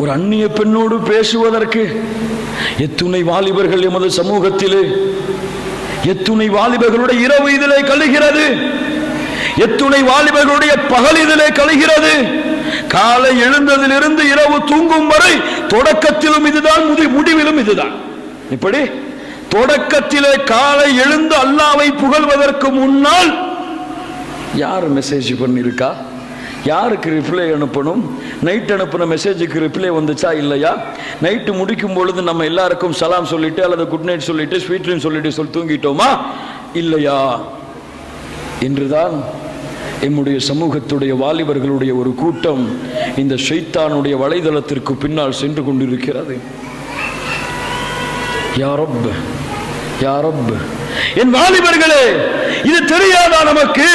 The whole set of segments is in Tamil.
ஒரு அந்நிய பெண்ணோடு பேசுவதற்கு எத்துணை வாலிபர்கள் எமது சமூகத்திலே எத்துணை வாலிபர்களுடைய இரவு இதிலே கழுகிறது எத்துணை வாலிபர்களுடைய பகல் இதிலே கழுகிறது காலை எழுந்ததிலிருந்து இரவு தூங்கும் வரை தொடக்கத்திலும் இதுதான் முடிவிலும் இதுதான். இப்படி தொடக்கத்திலே காலை எழுந்து அல்லாவை புகழ்வதற்கு முன்னால் யார் மெசேஜ் பண்ணியிருக்கா யாருக்கு ரிப்ளை அனுப்பணும்? நைட் அனுப்பின மெசேஜுக்கு ரிப்ளை வந்துச்சா இல்லையா? நைட்டு முடிக்கும் பொழுது நம்ம எல்லாருக்கும் சலாம் சொல்லிட்டு அல்லது குட் நைட் சொல்லிட்டு ஸ்வீட் ட்ரீம் சொல்லிட்டு சொல்லி தூங்கிட்டோமா? இல்லையா? என்றுதான் எம்முடைய சமூகத்துடைய வாலிபர்களுடைய ஒரு கூட்டம் இந்த ஷைத்தானுடைய வலைதளத்திற்கு பின்னால் சென்று கொண்டிருக்கிறது. யாரப் யாரப் என் வாலிபர்களே இது தெரியாதா நமக்கு?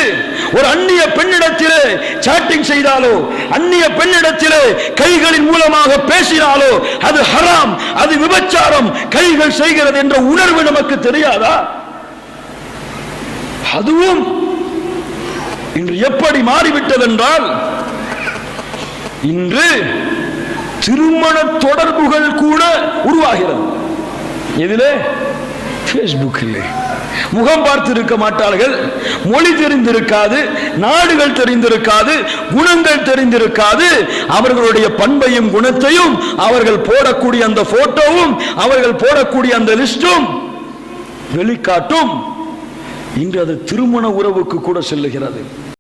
ஒரு அந்நிய பெண்ணிடத்திலே சாட்டிங் செய்தாலோ அந்நிய பெண்ணிடத்திலே கைகளின் மூலமாக பேசினாலோ அது ஹராம் அது விபச்சாரம் கைகள் செய்கிறது என்ற உணர்வு நமக்கு தெரியாதா? அதுவும் இன்று எப்படி மாறிவிட்டதென்றால் இன்று திருமண தொடர்புகள் கூட உருவாகிறது. எதிலே? ஃபேஸ்புக்கில் முகம் பார்த்திருக்க மாட்டார்கள் மொழி தெரிந்திருக்காது நாடுகள் தெரிந்திருக்காது குணங்கள் தெரிந்திருக்காது. அவர்களுடைய பண்பையும் குணத்தையும் அவர்கள் போடக்கூடிய அந்த போட்டோவும் அவர்கள் போடக்கூடிய அந்த லிஸ்டும் வெளிக்காட்டும். இன்று அது திருமண உறவுக்கு கூட செல்லுகிறது.